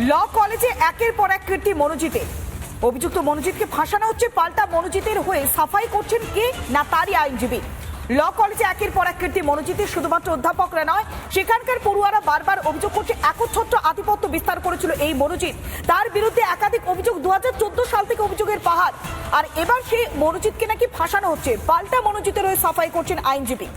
ল কলেজে একের পর এক কীর্তি মনোজিতের। অভিযুক্ত মনোজিৎকে ফাঁসানো হচ্ছে, পাল্টা মনোজিতের হয়ে সাফাই করছেন কে না তারই আইনজীবী। ল কলেজে একের পর এক কীর্তি মনোজিতের শুধুমাত্র অধ্যাপকরা নয়, সেখানকার পড়ুয়ারা বারবার অভিযোগ করছে, একচ্ছত্র আধিপত্য বিস্তার করেছিল এই মনোজিৎ তার বিরুদ্ধে একাধিক অভিযোগ দু হাজার চোদ্দ সাল থেকে অভিযোগের পাহাড়। আর এবার সেই মনোজিৎকে নাকি ফাঁসানো হচ্ছে, পাল্টা মনোজিতের হয়ে সাফাই করছেন আইনজীবী।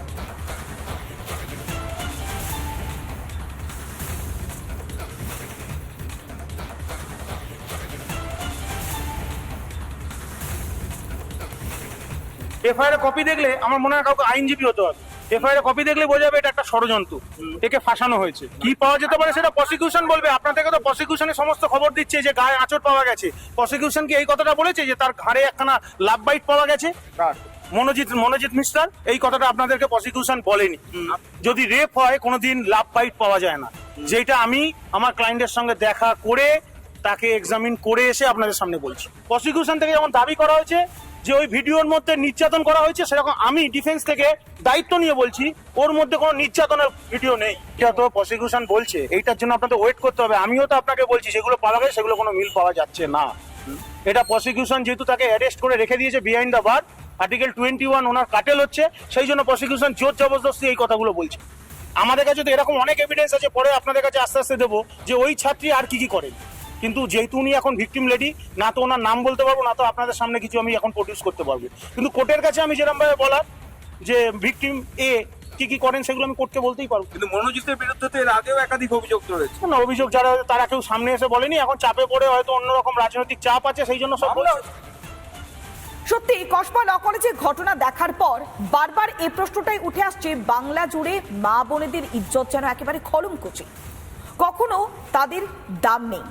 এফআইআর কপি দেখলে আমার মনে হয় কাউকে আইনজীবী হতে হবে। এফআইআর কপি দেখলে বোঝা যাবে এটা একটা ষড়যন্ত্র। একে ফাঁসানো হয়েছে। কি পাওয়া যেতে পারে সেটা প্রসিকিউশন বলবে। আপনার থেকে তো প্রসিকিউশনের সমস্ত খবর দিচ্ছে যে গায়ে আঁচড় পাওয়া গেছে। প্রসিকিউশন কি এই কথাটা বলেছে যে তার ঘাড়ে একখানা লাভ বাইট পাওয়া গেছে? মনোজিৎ মনোজিৎ মিস্টার এই কথাটা আপনাদেরকে প্রসিকিউশন বলেনি। যদি রেপ হয় কোনোদিন লাভ বাইট পাওয়া যায় না। যেটা আমি আমার ক্লায়েন্টের সঙ্গে দেখা করে তাকে এক্সামিন করে এসে আপনাদের সামনে বলছি। প্রসিকিউশন থেকে যেমন দাবি করা হয়েছে যে ওই ভিডিওর মধ্যে নির্যাতন করা হয়েছে, সেরকম আমি ডিফেন্স থেকে দায়িত্ব নিয়ে বলছি, ওর মধ্যে কোনো নির্যাতনের ভিডিও নেই। তো প্রসিকিউশন বলছে, এইটার জন্য আপনাদের ওয়েট করতে হবে। আমিও তো আপনাকে বলছি সেগুলো পাওয়া গেছে, সেগুলো কোনো মিল পাওয়া যাচ্ছে না। এটা প্রসিকিউশন যেহেতু তাকে অ্যারেস্ট করে রেখে দিয়েছে behind the bar article twenty one ওনার কাটেল হচ্ছে, সেই জন্য প্রসিকিউশন জোর জবরদস্তি এই কথাগুলো বলছে। আমাদের কাছে তো এরকম অনেক এভিডেন্স আছে, পরে আপনাদের কাছে আস্তে আস্তে দেবো যে ওই ছাত্রী আর কি কি করেন। কিন্তু যেহেতু উনি এখন ভিকটিম লেডি না তো ওনার নাম বলতে পারব না তো আপনাদের সামনে কিছু আমি এখন প্রডিউস করতে পারব। কিন্তু কোর্টের কাছে আমি যেরকমভাবে বলার যে ভিকটিম এ কি কি করেন সেগুলো আমি কোর্টকে বলতেই পারব। কিন্তু মনোজিতের বিরুদ্ধে তো এর আগেও একাধিক অভিযোগ রয়েছে। না অভিযোগ যারা তারা কেউ সামনে এসে বলেনি এখন চাপে পড়ে হয়তো অন্যরকম রাজনৈতিক চাপ আছে সেই জন্য সব বলছে। সত্যি কসবা ল ঘটনা দেখার পর বারবার এই প্রশ্নটাই উঠে আসছে বাংলা জুড়ে মা বোনেদের ইজ্জত যেন একেবারে খলঙ্কচি কখনো তাদের দাম নেই।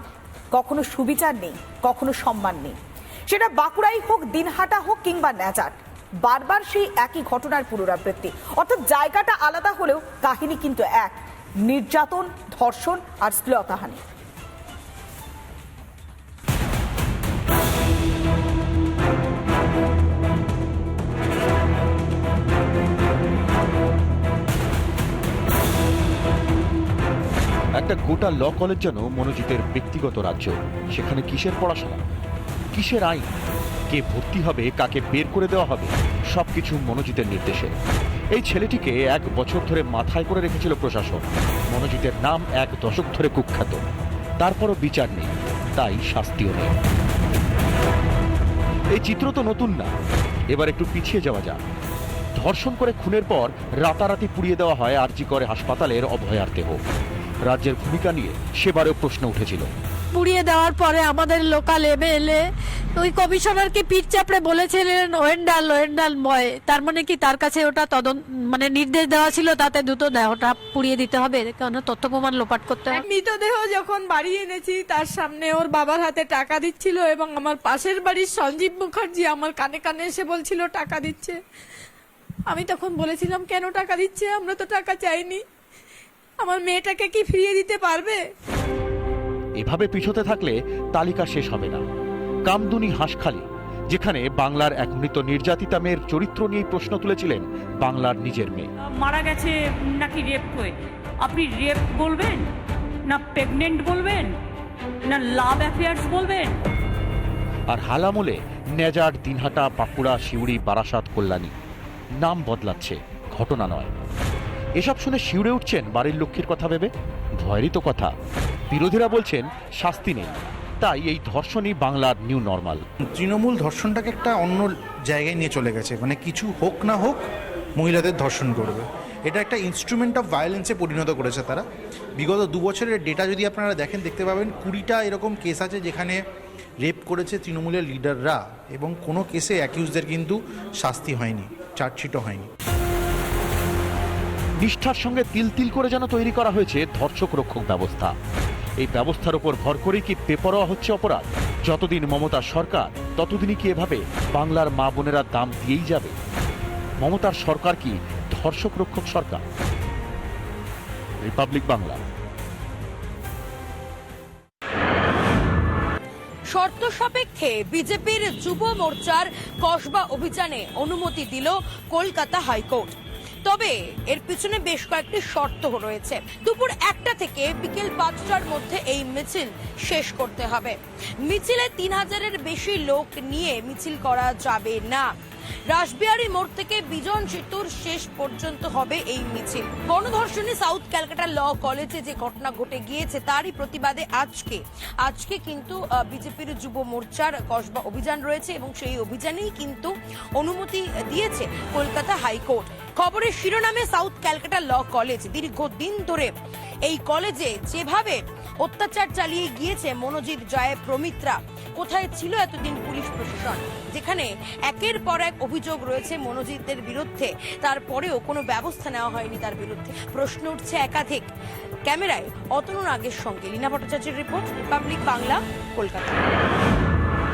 কখনো সুবিচার নেই, কখনো সম্মান নেই। সেটা বাঁকুড়াই হোক, দিনহাটা হোক কিংবা ন্যাচার বারবার সেই একই ঘটনার পুনরাবৃত্তি। অর্থাৎ জায়গাটা আলাদা হলেও কাহিনী কিন্তু এক, নির্যাতন, ধর্ষণ আর শ্লীলতাহানি। একটা গোটা ল কলেজ যেন মনোজিতের ব্যক্তিগত রাজ্য। সেখানে কিসের পড়াশোনা? কিসের আইন? কে ভর্তি হবে? কাকে বের করে দেওয়া হবে? সবকিছু মনোজিতের নির্দেশে। এই ছেলেটিকে এক বছর ধরে মাথায় করে রেখেছিল প্রশাসন। মনোজিতের নাম এক দশক ধরে কুখ্যাত। তারপরও বিচার নেই, তাই শাস্তিও নেই। এই চিত্র তো নতুন না। এবার একটু পিছিয়ে যাওয়া যাক। ধর্ষণ করে খুনের পর রাতারাতি পুড়িয়ে দেওয়া হয় আরজি করে হাসপাতালের অভয়ার দেহ রাজ্যের ভূমিকা নিয়ে সেবারেও প্রশ্ন উঠেছিল। পুড়িয়ে দেওয়ার পরে আমাদের লোকাল এমএলএ ওই কমিশনারকে পিঠ চাপড়ে বলেছিলেন ওয়েন্ডাল ওয়েন্ডাল ময়। তার মানে কি তার কাছে ওটা তদন্ত মানে নির্দেশ দেওয়া ছিল তাতে দ্রুত দেহটা পুড়িয়ে দিতে হবে কারণ তথ্য প্রমাণ লোপাট করতে হবে মৃতদেহ যখন বাড়ি এনেছি তার সামনে ওর বাবার হাতে টাকা দিচ্ছিল এবং আমার পাশের বাড়ির সঞ্জীব মুখার্জি আমার কানে কানে এসে বলছিল টাকা দিচ্ছে। আমি তখন বলেছিলাম কেন টাকা দিচ্ছে? আমরা তো টাকা চাইনি। আমার মেয়েটাকে কি ফিরিয়ে দিতে পারবে? এভাবে পিছোতে থাকলে তালিকা শেষ হবে না। কামদুনি হাঁসখালি যেখানে বাংলার এক মৃত নির্যাতিতা মেয়ের চরিত্র নিয়ে প্রশ্ন তুলেছিলেন বাংলার নিজের মেয়ে। মারা গেছে নাকি রেপ হয়ে? আপনি রেপ বলবেন? না প্রেগনেন্ট বলবেন? না লাভ অ্যাফেয়ার্স বলবেন? আর হালামলে নেজার দিনহাটা বাঁকুড়া শিউড়ি বারাসাত কল্যাণী। নাম বদলাচ্ছে ঘটনা নয়। এসব শুনে শিউরে উঠছেন বাড়ির লক্ষ্মীর কথা ভেবে? ভয়েরই তো কথা। বিরোধীরা বলছেন, শাস্তি নেই। তাই এই ধর্ষণই বাংলার নিউ নর্মাল। তৃণমূল ধর্ষণটাকে একটা অন্য জায়গায় নিয়ে চলে গেছে। মানে কিছু হোক না হোক, মহিলাদের ধর্ষণ করবে। এটা একটা ইনস্ট্রুমেন্ট অফ ভায়োলেন্সে পরিণত করেছে তারা। বিগত দু বছরের ডেটা যদি আপনারা দেখেন, দেখতে পাবেন কুড়িটা এরকম কেস আছে যেখানে রেপ করেছে তৃণমূলের লিডাররা এবং কোনো কেসে অ্যাকিউজদের কিন্তু শাস্তি হয়নি চার্জশিটও হয়নি। নিষ্ঠার সঙ্গে তিল তিল করে যেন তৈরি করা হয়েছে ধর্ষক রক্ষক ব্যবস্থা। এই ব্যবস্থার উপর ভর করেই কি বেপরোয়া হচ্ছে অপরাধ? যতদিন মমতা সরকার, ততদিনই কি এভাবে বাংলার মা বোনেরা দাম দিয়েই যাবে? মমতার সরকার কি ধর্ষক রক্ষক সরকার? রিপাবলিক বাংলা। শর্ত সাপেক্ষে বিজেপির যুব মোর্চার কসবা অভিযানে অনুমতি দিল কলকাতা হাইকোর্ট। তবে এর পিছনে বেশ কয়েকটি শর্ত রয়েছে। দুপুর একটা থেকে বিকেল পাঁচটার মধ্যে এই মিছিল শেষ করতে হবে। মিছিলে তিন হাজারের বেশি লোক নিয়ে মিছিল করা যাবে না। রাসবিহারী মোড় থেকে বিজন সেতুর শেষ পর্যন্ত হবে এই মিছিল। গণধর্ষণে সাউথ ক্যালকাটা ল কলেজে যে ঘটনা ঘটে গিয়েছে, তারই প্রতিবাদে আজকে। আজকে কিন্তু বিজেপির যুব মোর্চার কসবা অভিযান রয়েছে এবং সেই অভিযানেই কিন্তু অনুমতি দিয়েছে কলকাতা হাইকোর্ট। খবরের শিরোনামে সাউথ ক্যালকাটা ল কলেজ। দীর্ঘদিন ধরে এই কলেজে যেভাবে অত্যাচার চালিয়ে গিয়েছে মনোজিৎ জয় প্রমিত্রা। কোথায় ছিল এতদিন পুলিশ প্রশাসন? যেখানে একের পর এক অভিযোগ রয়েছে মনোজিতের বিরুদ্ধে। তারপরেও কোনো ব্যবস্থা নেওয়া হয়নি তার বিরুদ্ধে। প্রশ্ন উঠছে একাধিক। ক্যামেরায় অতনু নাগের সঙ্গে লীনা ভট্টাচার্যের রিপোর্ট রিপাবলিক বাংলা, কলকাতা।